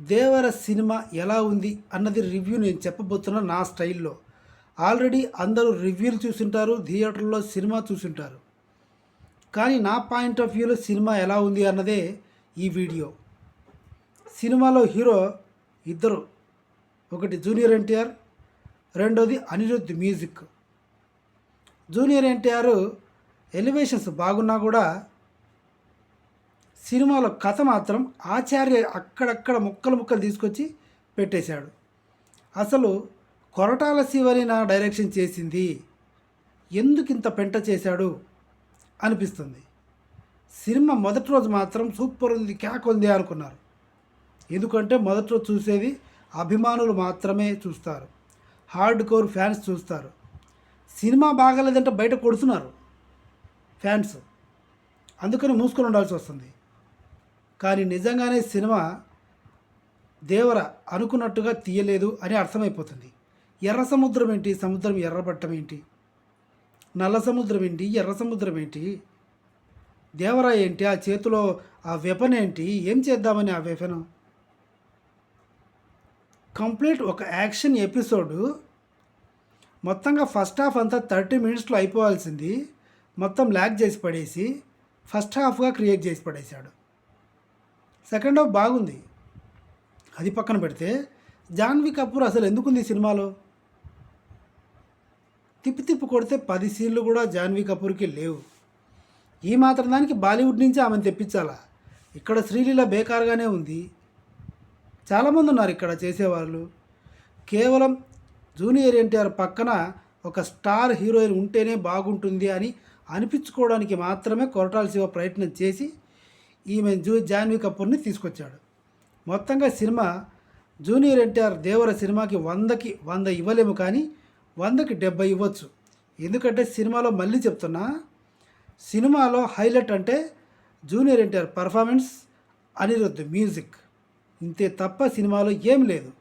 దేవర cinema ఎలా ఉంది అన్నది రివ్యూ నేను చెప్పబోతున్నా నా స్టైల్లో. ఆల్రెడీ అందరూ రివ్యూలు చూసుంటారు థియేటర్లో సినిమా చూసుంటారు. కానీ నా పాయింట్ ఆఫ్ వ్యూలో సినిమా ఎలా ఉంది అన్నదే ఈ వీడియో. సినిమాలో హీరో ఇద్దరు. ఒకటి జూనియర్ ఎన్టీఆర్ రెండోది Anirudh music. Junior NTR elevations బాగున్నా కూడా సినిమాలో కథ మాత్రం ఆచార్య అక్కడక్కడ ముక్కలు ముక్కలు తీసుకొచ్చి పెట్టేశాడు. అసలు కొరటాల శివని నా డైరెక్షన్ చేసింది. ఎందుకు ఇంత పెంట చేశాడు? అనిపిస్తుంది. సినిమా మొదటి రోజు మాత్రం సూపర్ ఉంది క్యాక్ ఉంది అనుకున్నారు. ఎందుకంటే మొదటి రోజు చూసేది అభిమానులు మాత్రమే చూస్తారు. హార్డ్ కోర్ ఫ్యాన్స్ చూస్తారు. సినిమా బాగాలేదంటే బయట కొడుతున్నారు ఫ్యాన్స్. అందుకని మూసుకొని ఉండాల్సి వస్తుంది. కానీ నిజంగానే సినిమా దేవర అనుకున్నట్టుగా తీయలేదు అని అర్థమైపోతుంది. ఎర్ర సముద్రం ఏంటి? సముద్రం ఎర్రబట్టం ఏంటి? నల్ల సముద్రం ఏంటి? ఎర్ర సముద్రం ఏంటి? దేవర ఏంటి? ఆ చేతిలో ఆ వెపన్ ఏంటి? ఏం చేద్దామని ఆ వెపన్? కంప్లీట్ ఒక యాక్షన్ ఎపిసోడ్. మొత్తంగా ఫస్ట్ హాఫ్ అంతా థర్టీ మినిట్స్లో అయిపోవాల్సింది. మొత్తం ల్యాక్ చేసి పడేసి ఫస్ట్ హాఫ్గా క్రియేట్ చేసి పడేశాడు. సెకండ్ హాఫ్ బాగుంది. అది పక్కన పెడితే జాన్వీ కపూర్ అసలు ఎందుకుంది ఈ సినిమాలో? తిప్పి తిప్పి కొడితే పది సీన్లు కూడా జాన్వీ కపూర్కి లేవు. ఈ మాత్రం దానికి బాలీవుడ్ నుంచి ఆమెను తెప్పించాలా? ఇక్కడ శ్రీలీల బేకార్గానే ఉంది. చాలామంది ఉన్నారు ఇక్కడ చేసేవాళ్ళు. కేవలం జూనియర్ ఎన్టీఆర్ పక్కన ఒక స్టార్ హీరోయిన్ ఉంటేనే బాగుంటుంది అని అనిపించుకోవడానికి మాత్రమే కొరటాల శివ ప్రయత్నం చేసి ఈమె జూ జాన్వీ కపూర్ని తీసుకొచ్చాడు. మొత్తంగా సినిమా జూనియర్ ఎన్టీఆర్ దేవర సినిమాకి వందకి వంద ఇవ్వలేము కానీ వందకి డెబ్బై ఇవ్వచ్చు. ఎందుకంటే సినిమాలో మళ్ళీ చెప్తున్నా సినిమాలో హైలైట్ అంటే junior NTR performance Anirudh music. ఇంతే తప్ప సినిమాలో ఏం లేదు.